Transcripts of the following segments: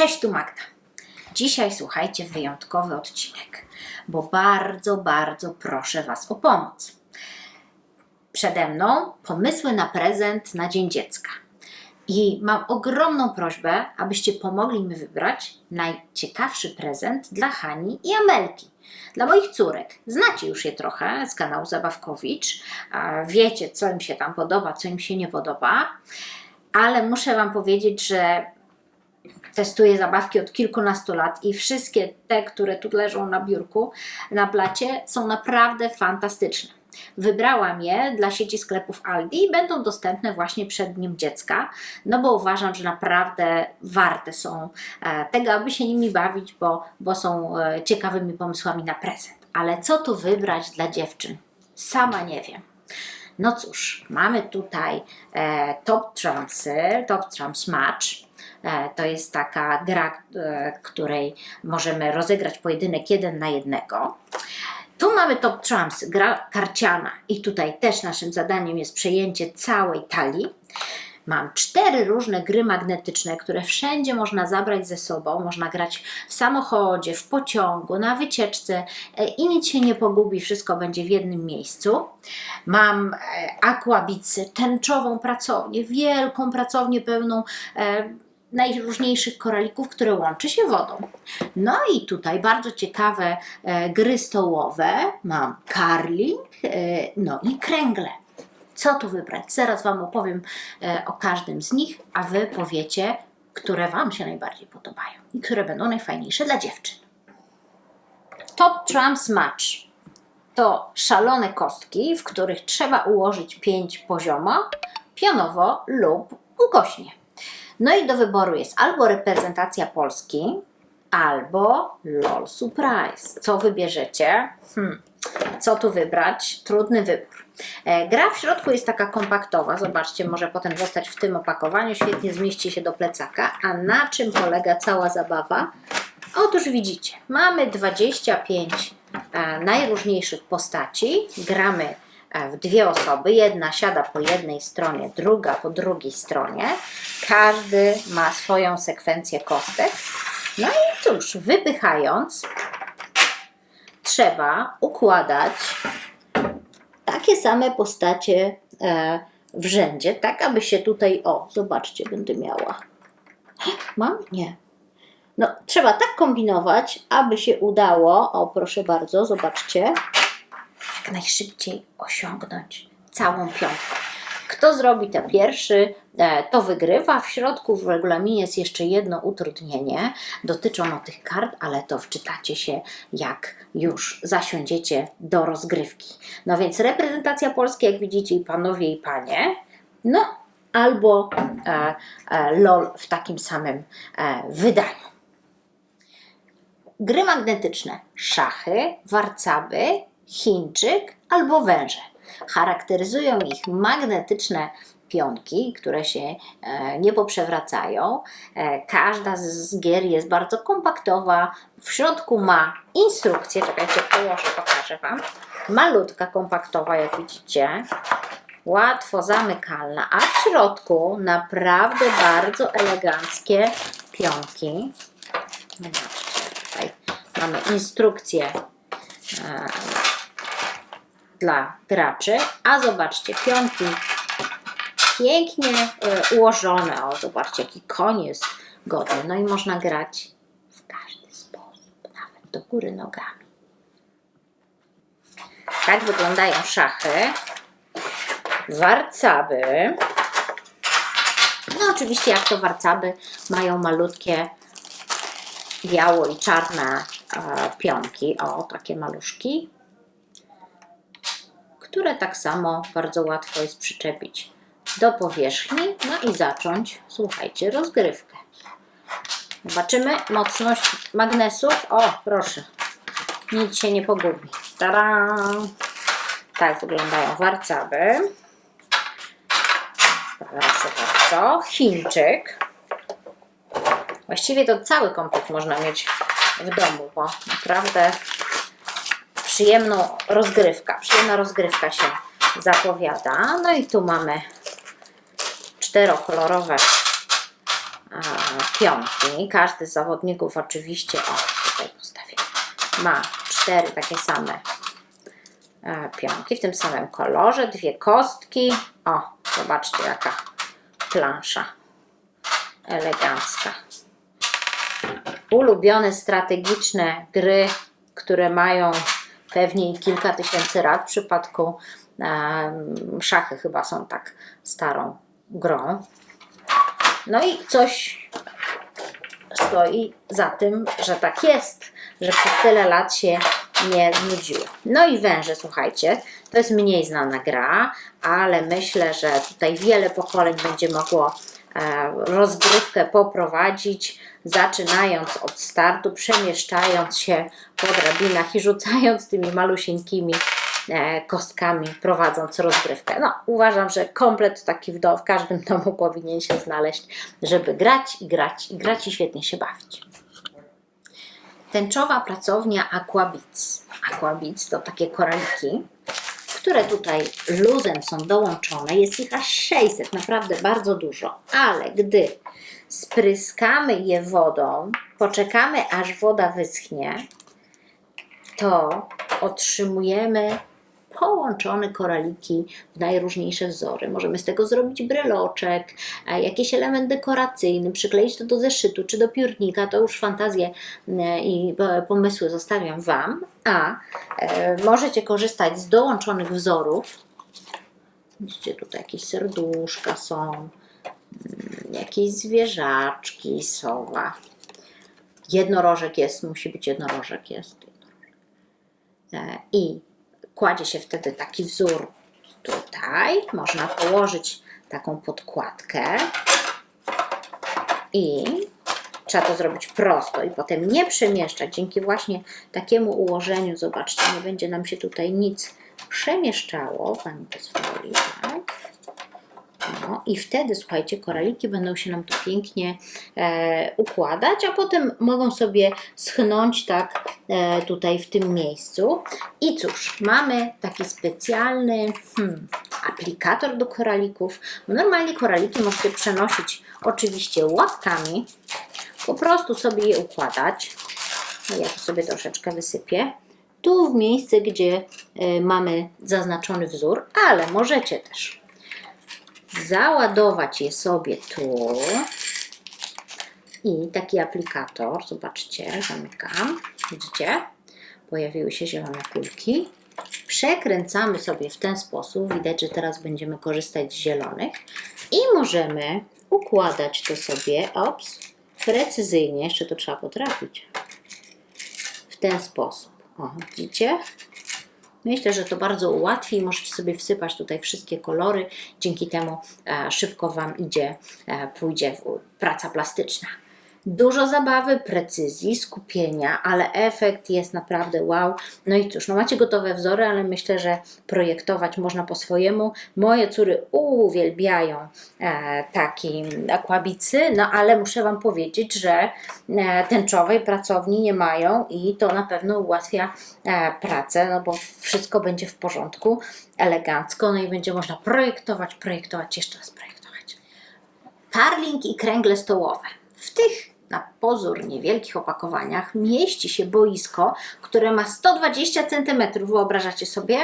Cześć, tu Magda. Dzisiaj słuchajcie wyjątkowy odcinek, bo bardzo, bardzo proszę Was o pomoc. Przede mną pomysły na prezent na Dzień Dziecka. I mam ogromną prośbę, abyście pomogli mi wybrać najciekawszy prezent dla Hani i Amelki. Dla moich córek. Znacie już je trochę z kanału Zabawkowicz. Wiecie, co im się tam podoba, co im się nie podoba. Ale muszę Wam powiedzieć, że testuję zabawki od kilkunastu lat i wszystkie te, które tu leżą na biurku, na blacie, są naprawdę fantastyczne. Wybrałam je dla sieci sklepów Aldi i będą dostępne właśnie przed Dniem Dziecka, no bo uważam, że naprawdę warte są e, tego, aby się nimi bawić, bo, bo są e, ciekawymi pomysłami na prezent. Ale co tu wybrać dla dziewczyn? Sama nie wiem. No cóż, mamy tutaj e, Top Trumpsy, Top Trumps Match. E, to jest taka gra, e, której możemy rozegrać pojedynek jeden na jednego. Tu mamy Top Trumps, gra karciana i tutaj też naszym zadaniem jest przejęcie całej talii. Mam cztery różne gry magnetyczne, które wszędzie można zabrać ze sobą. Można grać w samochodzie, w pociągu, na wycieczce e, i nic się nie pogubi, wszystko będzie w jednym miejscu. Mam Aquabicy, tęczową pracownię, wielką pracownię pełną najróżniejszych koralików, które łączy się wodą. No i tutaj bardzo ciekawe e, gry stołowe. Mam karling, e, no i kręgle. Co tu wybrać? Zaraz Wam opowiem e, o każdym z nich, a Wy powiecie, które Wam się najbardziej podobają i które będą najfajniejsze dla dziewczyn. Top Trumps Match to szalone kostki, w których trzeba ułożyć pięć poziomo, pionowo lub ukośnie. No i do wyboru jest albo reprezentacja Polski, albo LOL Surprise. Co wybierzecie? Hmm. Co tu wybrać? Trudny wybór. E, Gra w środku jest taka kompaktowa, zobaczcie, może potem zostać w tym opakowaniu, świetnie zmieści się do plecaka. A na czym polega cała zabawa? Otóż widzicie, mamy 25 e, najróżniejszych postaci, gramy w dwie osoby, jedna siada po jednej stronie, druga po drugiej stronie. Każdy ma swoją sekwencję kostek. No i cóż, wypychając, trzeba układać takie same postacie e, w rzędzie, tak aby się tutaj, o, zobaczcie, będę miała. Mam? Nie. No, trzeba tak kombinować, aby się udało, o proszę bardzo, zobaczcie, najszybciej osiągnąć całą piątkę. Kto zrobi to pierwszy, e, to wygrywa. W środku w regulaminie jest jeszcze jedno utrudnienie. Dotyczą ono tych kart, ale to wczytacie się, jak już zasiądziecie do rozgrywki. No więc reprezentacja Polski, jak widzicie, i panowie, i panie. No, albo e, e, LOL w takim samym e, wydaniu. Gry magnetyczne, szachy, warcaby, Chińczyk albo węże. Charakteryzują ich magnetyczne pionki, które się e, nie poprzewracają. E, każda z, gier jest bardzo kompaktowa. W środku ma instrukcję, czekajcie, położę, pokażę Wam. Malutka, kompaktowa, jak widzicie. Łatwo zamykalna, a w środku naprawdę bardzo eleganckie pionki. Tutaj mamy instrukcję e, dla graczy, a zobaczcie, pionki pięknie e, ułożone. O, zobaczcie, jaki koń jest godny. No i można grać w każdy sposób, nawet do góry nogami. Tak wyglądają szachy. Warcaby. No oczywiście jak to warcaby mają malutkie biało i czarne e, pionki. O, takie maluszki które tak samo bardzo łatwo jest przyczepić do powierzchni, no i zacząć, słuchajcie, rozgrywkę. Zobaczymy mocność magnesów. O, proszę, nic się nie pogubi. Tada! Tak wyglądają warcaby. Proszę bardzo. Chińczyk. Właściwie to cały komplet można mieć w domu, bo naprawdę przyjemną rozgrywka. Przyjemna rozgrywka się zapowiada. No i tu mamy czterokolorowe e, pionki. Każdy z zawodników oczywiście, o tutaj postawię, ma cztery takie same e, pionki w tym samym kolorze, dwie kostki. O, zobaczcie jaka plansza elegancka. Ulubione strategiczne gry, które mają pewnie kilka tysięcy lat. W przypadku szachy chyba są tak starą grą. No i coś stoi za tym, że tak jest, że przez tyle lat się nie znudziło. No i węże, słuchajcie, to jest mniej znana gra, ale myślę, że tutaj wiele pokoleń będzie mogło rozgrywkę poprowadzić, zaczynając od startu, przemieszczając się po drabinach i rzucając tymi malusieńkimi e, kostkami, prowadząc rozgrywkę. No, uważam, że komplet taki w, do, w każdym domu powinien się znaleźć, żeby grać i grać i grać i świetnie się bawić. Tęczowa pracownia Aquabits. Aquabits to takie koraliki, które tutaj luzem są dołączone. Jest ich aż 600, naprawdę bardzo dużo. Ale gdy spryskamy je wodą, poczekamy aż woda wyschnie, to otrzymujemy połączone koraliki w najróżniejsze wzory. Możemy z tego zrobić breloczek, e, jakiś element dekoracyjny, przykleić to do zeszytu czy do piórnika, to już fantazje e, i e, pomysły zostawiam Wam, a możecie korzystać z dołączonych wzorów. Widzicie, tutaj jakieś serduszka są, mm, jakieś zwierzaczki, sowa. Jednorożek jest, musi być jednorożek, jest. I kładzie się wtedy taki wzór tutaj. Można położyć taką podkładkę i trzeba to zrobić prosto i potem nie przemieszczać. Dzięki właśnie takiemu ułożeniu, zobaczcie, nie będzie nam się tutaj nic przemieszczało. Pani pozwoli, tak? No i wtedy, słuchajcie, koraliki będą się nam tu pięknie e, układać, a potem mogą sobie schnąć tak e, tutaj w tym miejscu. I cóż, mamy taki specjalny hmm, aplikator do koralików. Normalnie koraliki możecie przenosić oczywiście łapkami, po prostu sobie je układać. No ja tu sobie troszeczkę wysypię. Tu w miejsce, gdzie e, mamy zaznaczony wzór, ale możecie też załadować je sobie tu. I taki aplikator, zobaczcie, zamykam, widzicie? Pojawiły się zielone kulki. Przekręcamy sobie w ten sposób. Widać, że teraz będziemy korzystać z zielonych. I możemy układać to sobie, ops, precyzyjnie, jeszcze to trzeba potrafić. W ten sposób. O, widzicie? Myślę, że to bardzo ułatwi i możecie sobie wsypać tutaj wszystkie kolory. Dzięki temu e, szybko Wam idzie, e, pójdzie praca plastyczna. Dużo zabawy, precyzji, skupienia, ale efekt jest naprawdę wow. No i cóż, no macie gotowe wzory, ale myślę, że projektować można po swojemu. Moje córy uwielbiają e, taki akwabicy, no ale muszę Wam powiedzieć, że e, tęczowej pracowni nie mają i to na pewno ułatwia e, pracę, no bo wszystko będzie w porządku, elegancko, no i będzie można projektować, projektować, jeszcze raz projektować. Parling i kręgle stołowe. W tych na pozór niewielkich opakowaniach mieści się boisko, które ma 120 cm. Wyobrażacie sobie?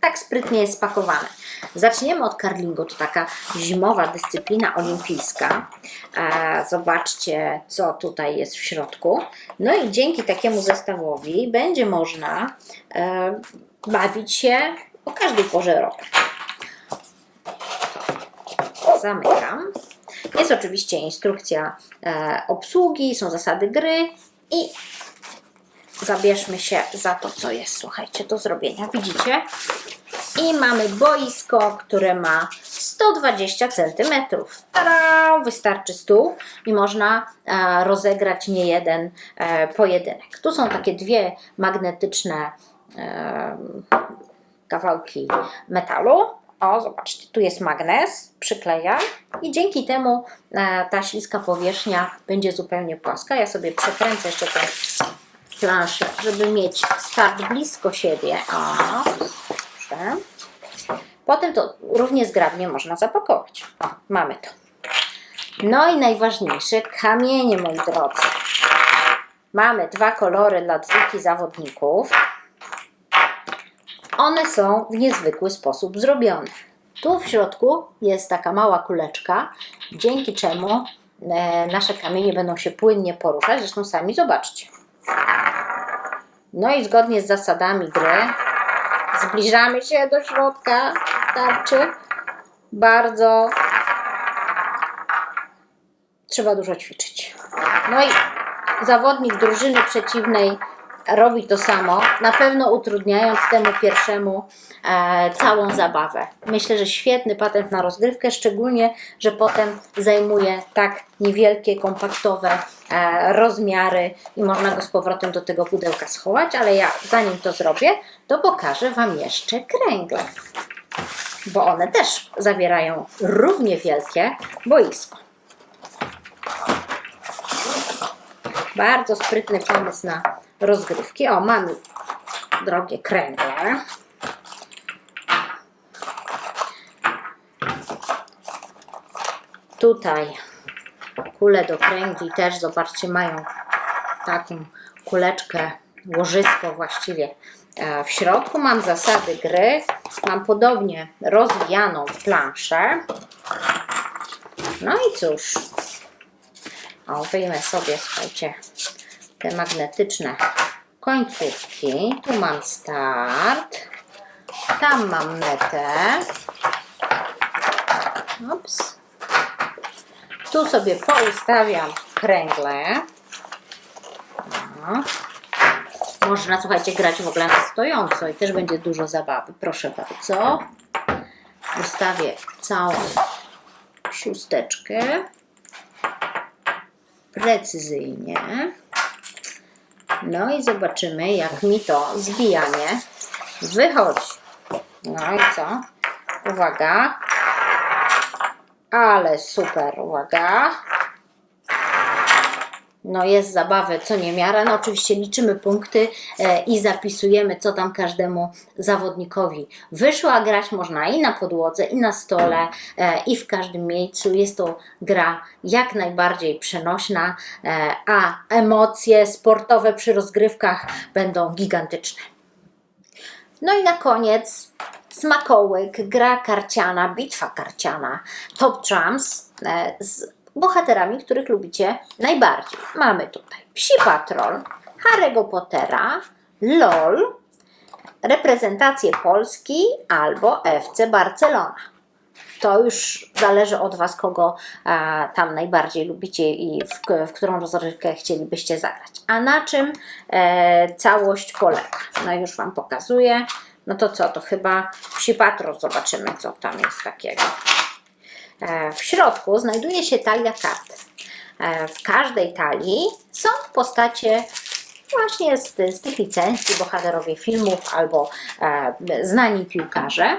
Tak sprytnie jest spakowane. Zaczniemy od karlingu. To taka zimowa dyscyplina olimpijska. E, zobaczcie, co tutaj jest w środku. No i dzięki takiemu zestawowi będzie można e, bawić się o każdej porze roku. Zamykam. Jest oczywiście instrukcja e, obsługi, są zasady gry i zabierzmy się za to, co jest, słuchajcie, do zrobienia. Widzicie? I mamy boisko, które ma 120 cm. Tada! Wystarczy stół i można e, rozegrać nie jeden e, pojedynek. Tu są takie dwie magnetyczne e, kawałki metalu. O, zobaczcie, tu jest magnes, przyklejam i dzięki temu e, ta śliska powierzchnia będzie zupełnie płaska. Ja sobie przekręcę jeszcze tę planszę, żeby mieć start blisko siebie. O, dobrze. Potem to równie zgrabnie można zapakować. O, mamy to. No i najważniejsze, kamienie, moi drodzy. Mamy dwa kolory dla dwójki zawodników. One są w niezwykły sposób zrobione. Tu w środku jest taka mała kuleczka, dzięki czemu e, nasze kamienie będą się płynnie poruszać. Zresztą sami zobaczcie. No i zgodnie z zasadami gry zbliżamy się do środka tarczy. Bardzo trzeba dużo ćwiczyć. No i zawodnik drużyny przeciwnej robi to samo, na pewno utrudniając temu pierwszemu e, całą zabawę. Myślę, że świetny patent na rozgrywkę, szczególnie, że potem zajmuje tak niewielkie, kompaktowe e, rozmiary i można go z powrotem do tego pudełka schować, ale ja zanim to zrobię, to pokażę Wam jeszcze kręgle, bo one też zawierają równie wielkie boisko. Bardzo sprytny pomysł na rozgrywki. O, mamy drogie kręgle. Tutaj kule do kręgli też, zobaczcie, mają taką kuleczkę, łożysko właściwie e, w środku. Mam zasady gry. Mam podobnie rozwijaną planszę. No i cóż, o, wyjmę sobie, słuchajcie, te magnetyczne końcówki. Tu mam start. Tam mam metę. Ups. Tu sobie poustawiam kręgle. No. Można, słuchajcie, grać w ogóle na stojąco i też będzie dużo zabawy. Proszę bardzo. Ustawię całą szósteczkę precyzyjnie. No i zobaczymy, jak mi to zbijanie wychodzi. No i co? Uwaga. Ale super, uwaga. No jest zabawy co niemiara. No oczywiście liczymy punkty e, i zapisujemy, co tam każdemu zawodnikowi wyszło, a grać można i na podłodze, i na stole, e, i w każdym miejscu. Jest to gra jak najbardziej przenośna, e, a emocje sportowe przy rozgrywkach będą gigantyczne. No i na koniec smakołyk, gra karciana, bitwa karciana, Top Trumps z bohaterami, których lubicie najbardziej. Mamy tutaj Psi Patrol, Harry'ego Pottera, LOL, reprezentację Polski albo FC Barcelona. To już zależy od Was, kogo e, tam najbardziej lubicie i w, w którą rozrywkę chcielibyście zagrać. A na czym e, całość polega? No już Wam pokazuję. No to co, to chyba psi patrol, zobaczymy co tam jest takiego. E, w środku znajduje się talia kart. E, w każdej talii są postacie właśnie z, z tych licencji, bohaterowie filmów albo e, znani piłkarze.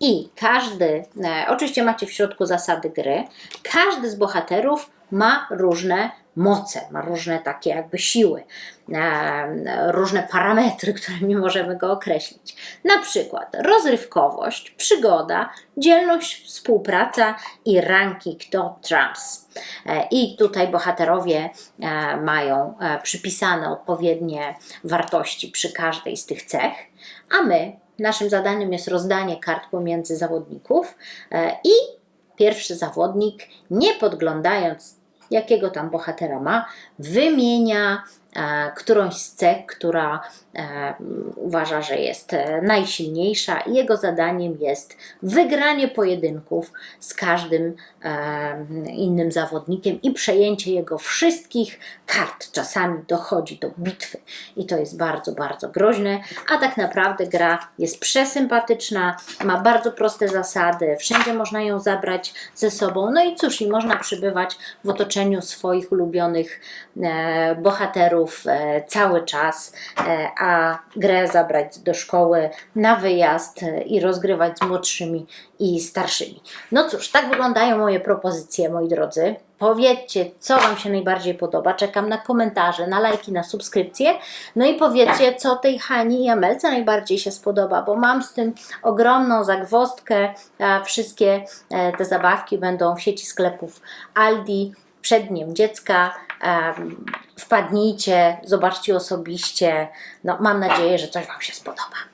I każdy, oczywiście macie w środku zasady gry, każdy z bohaterów ma różne moce, ma różne takie jakby siły, e, różne parametry, którymi możemy go określić. Na przykład rozrywkowość, przygoda, dzielność, współpraca i ranking to trumps. E, I tutaj bohaterowie e, mają przypisane odpowiednie wartości przy każdej z tych cech, a my, naszym zadaniem jest rozdanie kart pomiędzy zawodników i pierwszy zawodnik, nie podglądając jakiego tam bohatera ma, wymienia którąś z cech, która e, uważa, że jest e, najsilniejsza i jego zadaniem jest wygranie pojedynków z każdym e, innym zawodnikiem i przejęcie jego wszystkich kart. Czasami dochodzi do bitwy i to jest bardzo, bardzo groźne, a tak naprawdę gra jest przesympatyczna, ma bardzo proste zasady, wszędzie można ją zabrać ze sobą, no i cóż, i można przybywać w otoczeniu swoich ulubionych e, bohaterów, rowerów e, cały czas, e, a grę zabrać do szkoły na wyjazd e, i rozgrywać z młodszymi i starszymi. No cóż, tak wyglądają moje propozycje, moi drodzy. Powiedzcie, co Wam się najbardziej podoba. Czekam na komentarze, na lajki, na subskrypcje. No i powiedzcie, co tej Hani i Amelce najbardziej się spodoba, bo mam z tym ogromną zagwozdkę. A Wszystkie te zabawki będą w sieci sklepów Aldi przed Dniem Dziecka. Wpadnijcie, zobaczcie osobiście. No, mam nadzieję, że coś Wam się spodoba.